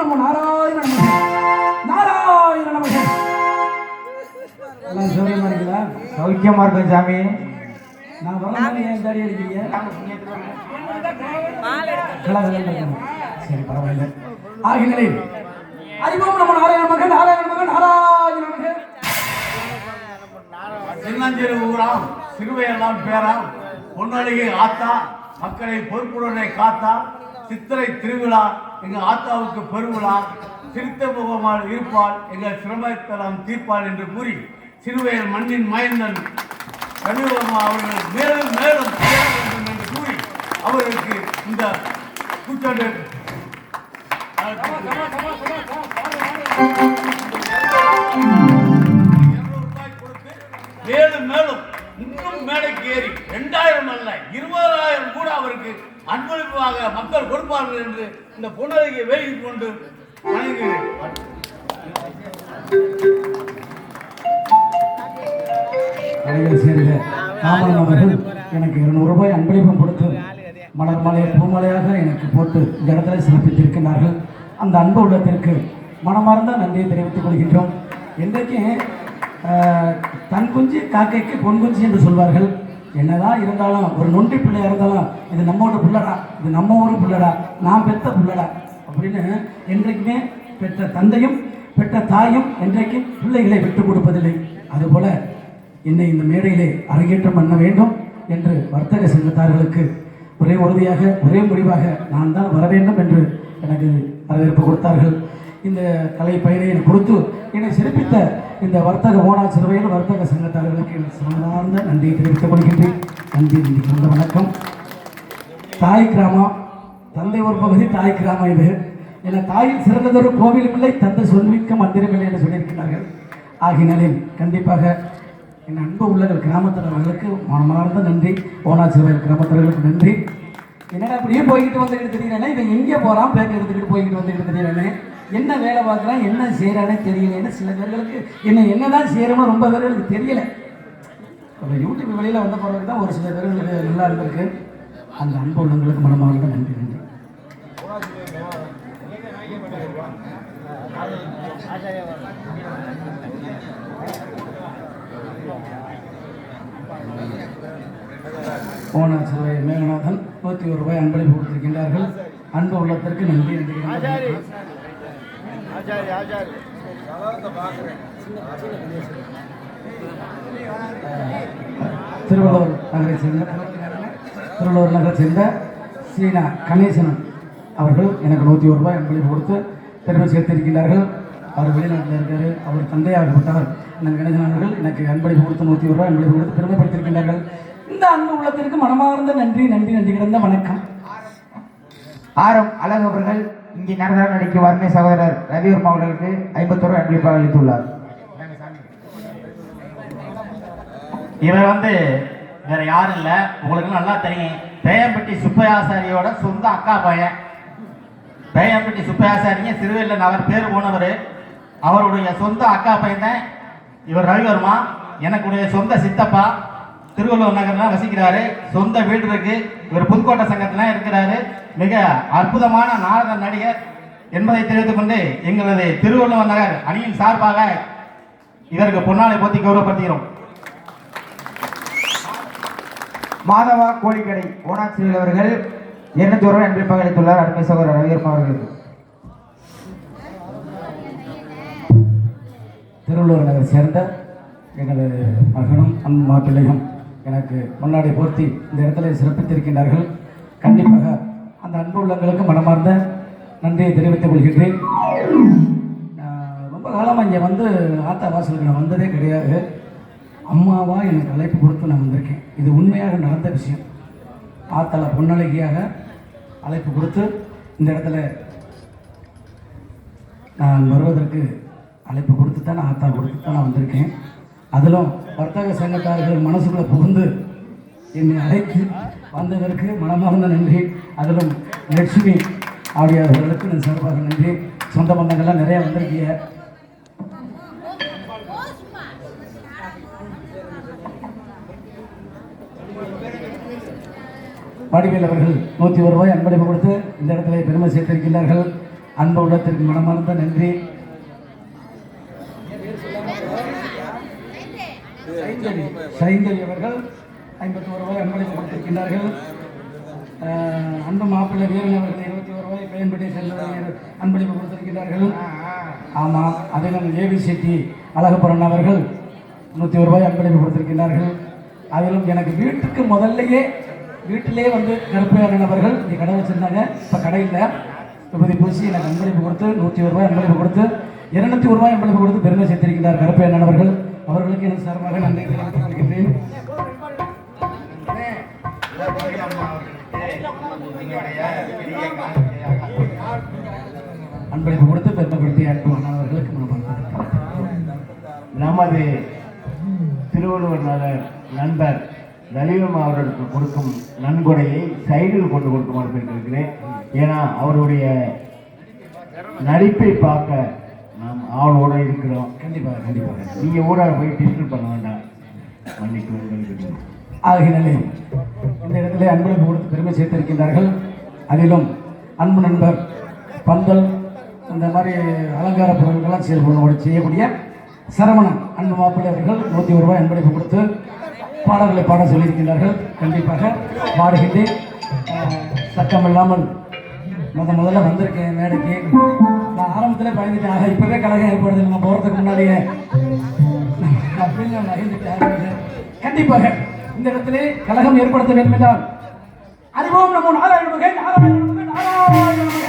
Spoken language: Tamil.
நம்ம நாராயண நமக. நாராயண நமக. எல்லாம் சௌரியமா இருக்கீங்களா? சௌக்கியமா இருக்கும் சாமி. நான் வரலாறு ஏன் தாடி அடிக்கிறீங்க. சரி பரவாயில்ல. ஆகினே அறிவோம் நம்ம நாராயண மக நாராயண மக நாராயண மக சின்னஞ்சிறு ஊராம் சிறுவையெல்லாம் பேராம் பொன்னழகி ஆத்தா மக்களை பொறுப்புடனே காத்தா சித்திரை திருவிழா எங்கள் ஆத்தாவுக்கு பெருவிழா சிரித்த முகமால் இருப்பாள் எங்கள் சிரமத்தலாம் தீர்ப்பாள் என்று கூறி சிறுவையல் மண்ணின் மயந்தன் ரவிவர்மா அவர்கள் மேலும் மேலும் என்று கூறி அவருக்கு இந்த கூச்சாட்டு மேலும் மேலும் இன்னும் மேடைக்கு ஏறி ரெண்டாயிரம் அல்ல இருபதாயிரம் கூட அவருக்கு அன்பளிப்பாக மக்கள் கொடுப்பார்கள் என்று இந்த பொன்னழகியை வேண்டிக் கொண்டு வணங்குகிறேன். சேர்ந்த அவர்கள் எனக்கு இருநூறு ரூபாய் அன்பளிப்பம் கொடுத்து மலர் மலை பூமலையாக எனக்கு போட்டு இந்த இடத்துல சிறப்பித்திருக்கிறார்கள் அந்த அன்பு உள்ளத்திற்கு மனமார்ந்த நன்றியை தெரிவித்துக் கொள்கின்றோம். இன்றைக்கு தன் குஞ்சு காக்கைக்கு பொன் குஞ்சு என்று சொல்வார்கள். என்னதான் இருந்தாலும் ஒரு நொண்டி பிள்ளையா இருந்தாலும் இது நம்மோட பிள்ளடா இது நம்ம ஊர் பிள்ளடா நான் பெத்த பிள்ளடா அப்படின்னு என்றைக்குமே பெற்ற தந்தையும் பெற்ற தாயும் என்றைக்கும் பிள்ளைகளை விட்டுக் கொடுப்பதில்லை. அதுபோல என்னை இந்த மேடையிலே அரங்கேற்றம் பண்ண வேண்டும் என்று வர்த்தக சங்கத்தார்களுக்கு ஒரே உறுதியாக ஒரே முடிவாக நான் தான் வர வேண்டும் என்று எனக்கு வரவேற்பு கொடுத்தார்கள். இந்த கலை பயிரை கொடுத்து என்னை சிறப்பித்த இந்த வர்த்தக ஓனா சிறுவையில் வர்த்தக சங்கத்தார்களுக்கு என் சார்ந்த நன்றியை தெரிவித்துக் கொள்கின்றேன். நன்றி நன்றி வணக்கம். தாய் கிராமம் தந்தை ஒரு பகுதி தாய் கிராமம் இது. என தாயில் சிறந்ததொரு கோவிலும் இல்லை தந்தை சொல்விக்க மந்திரம் இல்லை என்று சொல்லியிருக்கிறார்கள். ஆகினாலில் கண்டிப்பாக என் அன்பு உள்ளங்கள் கிராமத்தினர்களுக்கு மனமார்ந்த நன்றி. ஓனாச்சிறுவயல் கிராமத்தினர்களுக்கு நன்றி. என்னடா அப்படியே போய்கிட்டு வந்துக்கிட்டு தெரியுறானே இவன் எங்கே போகிறான் பேக் எடுத்துக்கிட்டு போய்கிட்டு வந்துக்கிட்டு தெரியுறானே என்ன வேலை பார்க்குறான் என்ன செய்கிறானே தெரியலன்னு சில பேர்களுக்கு என்ன என்னதான் செய்கிறோமோ ரொம்ப பேர்களுக்கு தெரியல. இப்போ யூடியூப் வழியில் வந்த பிறகு தான் ஒரு சில பேர்களுக்கு நல்லா இருந்திருக்கு. அந்த அன்பு உள்ளங்களுக்கு மனமாக நன்றி நன்றி. போன சிறுவை மேகநாதன் நூற்றி ஒரு ரூபாய் அன்பளிப்பு கொடுத்திருக்கின்றார்கள். அன்பு உள்ளத்திற்கு நன்றி நன்றி திருவள்ளூர் நகரை சேர்ந்த திருவள்ளூர் நகரை சேர்ந்த சீனா கணேசன் அவர்கள் எனக்கு நூற்றி ஒரு ரூபாய் அன்பளிப்பு கொடுத்து பெருமை சேர்த்திருக்கின்றார்கள். அவர் வெளிநாட்டில் இருக்காரு. அவர் தந்தையாகப்பட்டவர் அந்த கணேசன் அவர்கள் எனக்கு அன்பளிப்பு கொடுத்து நூற்றி ஒரு ரூபாய் அன்பளிப்பு கொடுத்து பெருமைப்படுத்தியிருக்கின்றார்கள் இந்த அன்பு உள்ளத்திற்கு மனமார்ந்த நன்றி நன்றி நன்றி கிடந்த வணக்கம். ஆரம் அழகு அவர்கள் இங்கே நடன நடிக்க வறுமை சகோதரர் ரவிவர்மா அவர்களுக்கு ஐம்பத்தோரு அன்பளிப்பாக அளித்துள்ளார். இவர் வந்து வேற யாரும் இல்லை. உங்களுக்கு நல்லா தெரியும். பேயம்பட்டி சுப்பையாசாரியோட சொந்த அக்கா பையன். பேயம்பட்டி சுப்பையாசாரிங்க சிறுவையில் நகர் பேர் போனவர். அவருடைய சொந்த அக்கா பையன் தான் இவர் ரவிவர்மா. எனக்குடைய சொந்த சித்தப்பா. திருவள்ளூர் நகர்லாம் வசிக்கிறாரு. சொந்த வீடு இருக்கு. இவர் புதுக்கோட்டை சங்கத்திலாம் இருக்கிறாரு. மிக அற்புதமான நாடக நடிகர் என்பதை தெரிவித்துக் கொண்டு எங்களது திருவள்ளுவர் நகர் அணியின் சார்பாக இதற்கு பொன்னாலை போத்தி கௌரவப்படுத்துகிறோம். மாதவா கோழிக்கடை ஓனாட்சியில் அவர்கள் இருநூத்தி ஒரு ரூபாய் அன்பளிப்பாக அளித்துள்ளார். அருமை சகோதரர் ரவிவர்மா அவர்களுக்கு. திருவள்ளுவர் நகரை சேர்ந்த எனது மகனும் அன்பு மாப்பிள்ளையும் எனக்கு முன்னாடி போர்த்தி இந்த இடத்துல சிறப்பித்திருக்கின்றார்கள். கண்டிப்பாக அந்த அன்பு உள்ளங்களுக்கு மனமார்ந்த நன்றியை தெரிவித்துக் கொள்கின்றேன். ரொம்ப காலமாக இங்கே வந்து ஆத்தா வாசலுக்கு நான் வந்ததே கிடையாது. அம்மாவாக எனக்கு அழைப்பு கொடுத்து நான் வந்திருக்கேன். இது உண்மையாக நடந்த விஷயம். ஆத்தால பொன்னழகியாக அழைப்பு கொடுத்து இந்த இடத்துல நான் வருவதற்கு அழைப்பு கொடுத்து தான் ஆத்தா கொடுத்து தான் நான் வந்திருக்கேன். அதிலும் வர்த்தக சங்கத்தார்கள் மனசுக்குள்ளே புகுந்து என்னை அழைத்து வந்ததற்கு மனமார்ந்த நன்றி. அதிலும் லட்சுமி ஆடியார்களுக்கு நான் சிறப்பாக நன்றி. சொந்த பந்தங்கள்லாம் நிறைய வந்திருக்கீங்க. வடிவேல் அவர்கள் நூற்றி ஒரு ரூபாய் அன்பளிப்பு கொடுத்து இந்த இடத்துல பெருமை சேர்த்திருக்கிறார்கள் அன்பு உள்ளத்திற்கு மனமார்ந்த நன்றி. சைந்தவி அவர்கள் அவர்கள் ஐம்பத்தோரு ரூபாய் அன்பளிப்பு கொடுத்திருக்கின்றார்கள். அன்பு மாப்பிள்ளை வீரன் அவர்கள் இருபத்தி ஒரு ரூபாய் பயன்படுத்தி செல்வதை அன்பளிப்பு கொடுத்திருக்கின்றார்கள். ஆமாம் அதிலும் ஏவி செட்டி அழகப்புறன் அவர்கள் நூற்றி ஒரு ரூபாய் அன்பளிப்பு கொடுத்திருக்கின்றார்கள். அதிலும் எனக்கு வீட்டுக்கு முதல்லயே வீட்டிலே வந்து கருப்பையான அவர்கள் இங்கே கடை வச்சுருந்தாங்க. இப்போ கடை இல்லை. விபதி பூசி எனக்கு அன்பளிப்பு கொடுத்து நூற்றி ஒரு ரூபாய் அன்பளிப்பு கொடுத்து இருநூத்தி ஒரு ரூபாய் அன்பளிப்பு கொடுத்து பெருமை சேர்த்திருக்கிறார் கருப்பையண்ணன் அவர்கள். அவர்களுக்கு எனக்கு சார்பாக நன்றி தெரிவித்துக் கொள்கின்றேன். அன்பளிப்பு கொடுத்து பெருமைப்படுத்தி அன்பு அண்ணன் நமது திருவள்ளுவர் நண்பர் லலிதம் அவர்களுக்கு கொடுக்கும் நன்கொடையை சைடில் கொண்டு கொடுக்குமாறு பெற்றிருக்கிறேன் ஏன்னா அவருடைய நடிப்பை பார்க்க நாம் ஆவலோடு இருக்கிறோம். கண்டிப்பாக கண்டிப்பாக நீங்கள் ஊடாக போய் டிஸ்டர்ப் பண்ண வேண்டாம். மன்னிக்கு ஆகினாலே இந்த இடத்திலே அன்பளிப்பு கொடுத்து பெருமை சேர்த்திருக்கின்றார்கள். அதிலும் அன்பு நண்பர் பந்தல் இந்த மாதிரி அலங்கார பொருட்கள்லாம் செயல்பட செய்யக்கூடிய சரவணன் அன்பு மாப்பிள்ளை அவர்கள் நூற்றி ஒரு ரூபாய் அன்பளிப்பு கொடுத்து பாடல்களை பாட சொல்லியிருக்கின்றார்கள். கண்டிப்பாக பாடுகின்றேன். சட்டம் இல்லாமல் முத முதல்ல வந்திருக்கேன் மேடைக்கு. நான் ஆரம்பத்தில் பயந்துட்டேன். ஆக இப்போவே கழகம் ஏற்படுது நம்ம போகிறதுக்கு முன்னாடியே அப்படின்னு நான் பயந்துட்டேன் கண்டிப்பாக இந்த இடத்திலே கழகம் ஏற்படுத்த வேண்டும் என்றால் அறிவோம் நம்ம நாராயண மகன் நாராயண மகன் நாராயண